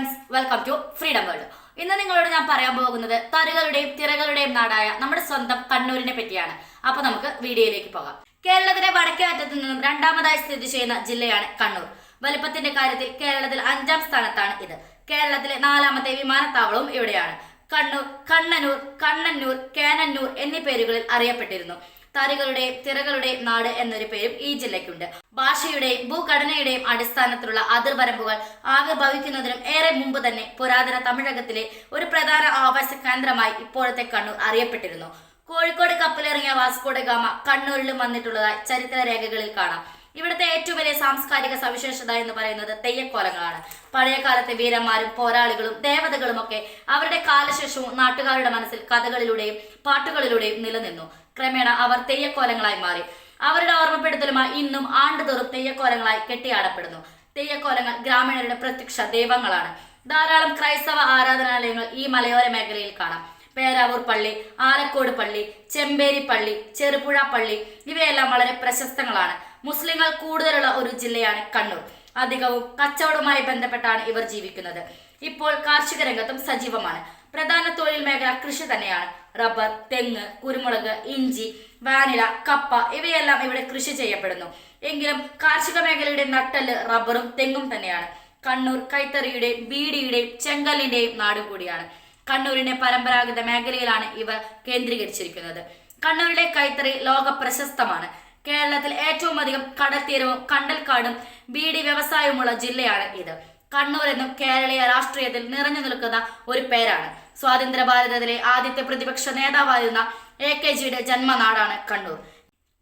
Friends welcome to Freedom World ഇന്ന് നിങ്ങളോട് ഞാൻ പറയാൻ പോകുന്നത് തരുകളുടെയും തിറകളുടെയും നാടായ നമ്മുടെ സ്വന്തം കണ്ണൂരിനെ പറ്റിയാണ്. അപ്പൊ നമുക്ക് വീഡിയോയിലേക്ക് പോകാം. കേരളത്തിലെ വടക്കേ അറ്റത്തു നിന്നും രണ്ടാമതായി സ്ഥിതി ചെയ്യുന്ന ജില്ലയാണ് കണ്ണൂർ. വലുപ്പത്തിന്റെ കാര്യത്തിൽ കേരളത്തിൽ അഞ്ചാം സ്ഥാനത്താണ് ഇത്. കേരളത്തിലെ നാലാമത്തെ വിമാനത്താവളവും ഇവിടെയാണ്. കണ്ണൂർ കണ്ണനൂർ കണ്ണന്നൂർ കേനന്നൂർ എന്നീ പേരുകളിൽ അറിയപ്പെട്ടിരുന്നു. തറികളുടെയും തിറകളുടെ നാട് എന്നൊരു പേരും ഈ ജില്ലയ്ക്കുണ്ട് ഭാഷയുടെയും ഭൂഘടനയുടെയും അടിസ്ഥാനത്തിലുള്ള അതിർവരമ്പുകൾ ആവിർഭവിക്കുന്നതിനും ഏറെ മുമ്പ് തന്നെ പുരാതന തമിഴകത്തിലെ ഒരു പ്രധാന ആവാസ കേന്ദ്രമായി ഇപ്പോഴത്തെ കണ്ണൂർ അറിയപ്പെട്ടിരുന്നു. കോഴിക്കോട് കപ്പലിറങ്ങിയ വാസ്കോഡ ഗാമ കണ്ണൂരിലും വന്നിട്ടുള്ളതായി ചരിത്ര രേഖകളിൽ കാണാം. ഇവിടുത്തെ ഏറ്റവും വലിയ സാംസ്കാരിക സവിശേഷത എന്ന് പറയുന്നത് തെയ്യക്കോലങ്ങളാണ്. പഴയകാലത്തെ വീരന്മാരും പോരാളികളും ദേവതകളും ഒക്കെ അവരുടെ കാലശേഷവും നാട്ടുകാരുടെ മനസ്സിൽ കഥകളിലൂടെയും പാട്ടുകളിലൂടെയും നിലനിന്നു. ക്രമേണ അവർ തെയ്യക്കോലങ്ങളായി മാറി. അവരുടെ ഓർമ്മപ്പെടുത്തലുമായി ഇന്നും ആണ്ടുതോറും തെയ്യക്കോലങ്ങളായി കെട്ടിയാടപ്പെടുന്നു. തെയ്യക്കോലങ്ങൾ ഗ്രാമീണരുടെ പ്രത്യക്ഷ ദൈവങ്ങളാണ്. ധാരാളം ക്രൈസ്തവ ആരാധനാലയങ്ങൾ ഈ മലയോര മേഖലയിൽ കാണാം. പേരാവൂർ പള്ളി ആലക്കോട് പള്ളി ചെമ്പേരി പള്ളി ചെറുപുഴ പള്ളി ഇവയെല്ലാം വളരെ പ്രശസ്തങ്ങളാണ്. മുസ്ലിങ്ങൾ കൂടുതലുള്ള ഒരു ജില്ലയാണ് കണ്ണൂർ. അധികവും കച്ചവടവുമായി ബന്ധപ്പെട്ടാണ് ഇവർ ജീവിക്കുന്നത്. ഇപ്പോൾ കാർഷിക രംഗത്തും സജീവമാണ്. പ്രധാന തൊഴിൽ മേഖല കൃഷി തന്നെയാണ്. റബ്ബർ തെങ്ങ് കുരുമുളക് ഇഞ്ചി വാനില കപ്പ ഇവയെല്ലാം ഇവിടെ കൃഷി ചെയ്യപ്പെടുന്നു. എങ്കിലും കാർഷിക മേഖലയുടെ നട്ടൽ റബ്ബറും തെങ്ങും തന്നെയാണ്. കണ്ണൂർ കൈത്തറിയുടെയും ബീഡിയുടെയും ചെങ്കല്ലിന്റെയും നാട് കൂടിയാണ്. കണ്ണൂരിന്റെ പരമ്പരാഗത മേഖലയിലാണ് ഇവർ കേന്ദ്രീകരിച്ചിരിക്കുന്നത്. കണ്ണൂരിലെ കൈത്തറി ലോക പ്രശസ്തമാണ് കേരളത്തിൽ ഏറ്റവും അധികം കടൽത്തീരവും കണ്ടൽക്കാടും ബീഡി വ്യവസായവുമുള്ള ജില്ലയാണ് ഇത്. കണ്ണൂർ എന്നും കേരളീയ രാഷ്ട്രീയത്തിൽ നിറഞ്ഞു നിൽക്കുന്ന ഒരു പേരാണ്. സ്വാതന്ത്ര്യ ഭാരതത്തിലെ ആദ്യത്തെ പ്രതിപക്ഷ നേതാവായിരുന്ന എ കെ ജിയുടെ ജന്മനാടാണ് കണ്ണൂർ.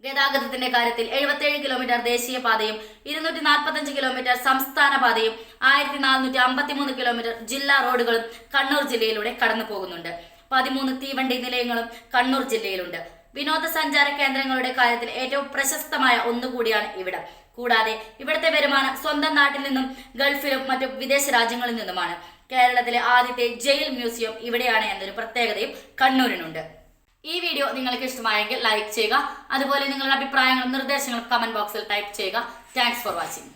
ഗതാഗതത്തിന്റെ കാര്യത്തിൽ 77 കിലോമീറ്റർ ദേശീയപാതയും ഇരുന്നൂറ്റി നാൽപ്പത്തഞ്ച് കിലോമീറ്റർ സംസ്ഥാന പാതയും ആയിരത്തി നാനൂറ്റി അമ്പത്തിമൂന്ന് കിലോമീറ്റർ ജില്ലാ റോഡുകളും കണ്ണൂർ ജില്ലയിലൂടെ കടന്നു പോകുന്നുണ്ട് പതിമൂന്ന് തീവണ്ടി നിലയങ്ങളും കണ്ണൂർ ജില്ലയിലുണ്ട്. വിനോദസഞ്ചാര കേന്ദ്രങ്ങളുടെ കാര്യത്തിൽ ഏറ്റവും പ്രശസ്തമായ ഒന്നുകൂടിയാണ് ഇവിടം. കൂടാതെ ഇവിടുത്തെ വരുമാനം സ്വന്തം നാട്ടിൽ നിന്നും ഗൾഫിലും മറ്റു വിദേശ രാജ്യങ്ങളിൽ നിന്നുമാണ്. കേരളത്തിലെ ആദ്യത്തെ ജയിൽ മ്യൂസിയം ഇവിടെയാണ് എന്നൊരു പ്രത്യേകതയും കണ്ണൂരിനുണ്ട്. ഈ വീഡിയോ നിങ്ങൾക്ക് ഇഷ്ടമായെങ്കിൽ ലൈക്ക് ചെയ്യുക. അതുപോലെ നിങ്ങളുടെ അഭിപ്രായങ്ങളും നിർദ്ദേശങ്ങളും കമന്റ് ബോക്സിൽ ടൈപ്പ് ചെയ്യുക. Thanks for watching